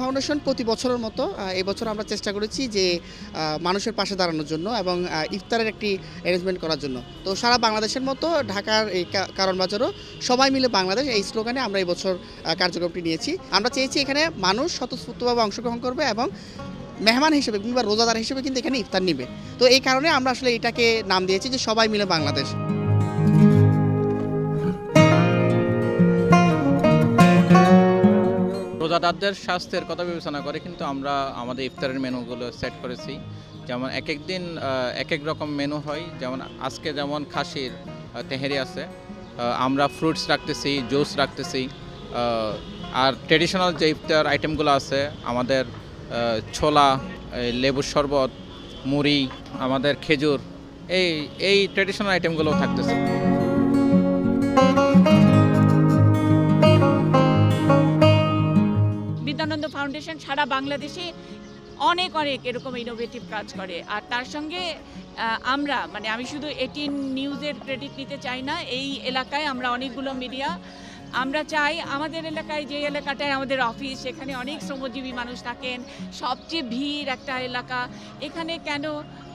Foundation প্রতি বছরের মতো এবছর আমরা চেষ্টা করেছি যে মানুষের পাশে দাঁড়ানোর জন্য এবং ইফতারের একটি অ্যারেঞ্জমেন্ট করার জন্য। তো সারা বাংলাদেশের মতো, ঢাকার এই কারণ বাজারও সবাই মিলে বাংলাদেশ এই স্লোগানে আমরা এই বছর কার্যক্রমটি নিয়েছি। আমরা চেয়েছি এখানে মানুষ স্বতঃস্ফূর্তভাবে অংশগ্রহণ করবে এবং মেহমান হিসেবে কিংবা রোজাদার হিসেবে কিন্তু এখানে ইফতার নিবে। তো এই কারণে আমরা আসলে এটাকে নাম দিয়েছি যে সবাই মিলে বাংলাদেশ। রোজাদারদের স্বাস্থ্যের কথা বিবেচনা করে কিন্তু আমরা আমাদের ইফতারের মেনুগুলো সেট করেছি। যেমন এক এক দিন এক এক রকম মেনু হয়। যেমন আজকে যেমন খাসির তেহেরি আছে আমরা ফ্রুটস রাখতেছি জুস রাখতেছি আর ট্রেডিশনাল যে ইফতার আইটেমগুলো আছে, আমাদের ছোলা লেবুর শরবত, মুড়ি, আমাদের খেজুর, এই এই ট্রেডিশনাল আইটেমগুলো থাকতেছে। বিদ্যানন্দ ফাউন্ডেশন সারা বাংলাদেশে অনেক অনেক এরকম ইনোভেটিভ কাজ করে। আর তার সঙ্গে আমরা মানে আমি শুধু এটিন নিউজের ক্রেডিট নিতে চাই না, এই এলাকায় আমরা অনেকগুলো মিডিয়া আমরা চাই আমাদের এলাকায় যে এলাকাটায় আমাদের অফিস সেখানে অনেক শ্রমজীবী মানুষ থাকেন, সবচেয়ে ভিড় একটা এলাকা। এখানে কেন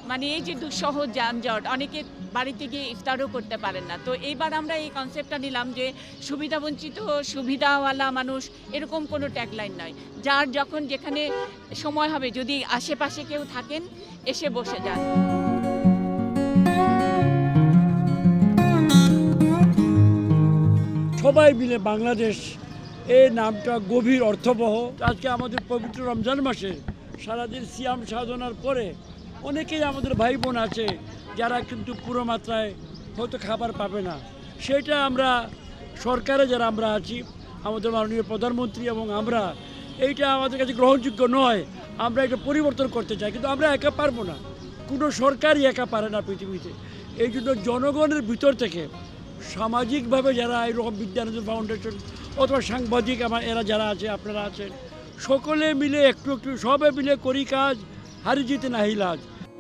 মানে এই যে দুঃসহ যানজট, অনেকে বাড়িতে গিয়ে ইফতারও করতে পারেন না। তো এইবার আমরা এই কনসেপ্টটা নিলাম যে সুবিধাবঞ্চিত সুবিধাওয়ালা মানুষ এরকম কোনো ট্যাগলাইন নয়। যার যখন যেখানে সময় হবে, যদি আশেপাশে কেউ থাকেন, এসে বসে যান। সবাই মিলে বাংলাদেশ, এই নামটা গভীর অর্থবহ। আজকে আমাদের পবিত্র রমজান মাসে সারাদিন সিয়াম সাধনার পরে অনেকেই আমাদের ভাই বোন আছে যারা কিন্তু পুরো মাত্রায় হয়তো খাবার পাবে না। সেটা আমরা, সরকারে যারা আমরা আছি, আমাদের মাননীয় প্রধানমন্ত্রী এবং আমরা, এইটা আমাদের কাছে গ্রহণযোগ্য নয়, আমরা এটা পরিবর্তন করতে চাই। কিন্তু আমরা একা পারব না। কোনো সরকারই একা পারে না পৃথিবীতে। এই জন্য জনগণের ভিতর থেকে সামাজিকভাবে যারা এরকম বিদ্যানন্দ ফাউন্ডেশন অথবা সাংবাদিক আমার, এরা যারা আছে, আপনারা আছেন, সকলে মিলে একটু একটু, সবে মিলে করি কাজ হারি জিতে নাহি লাজ।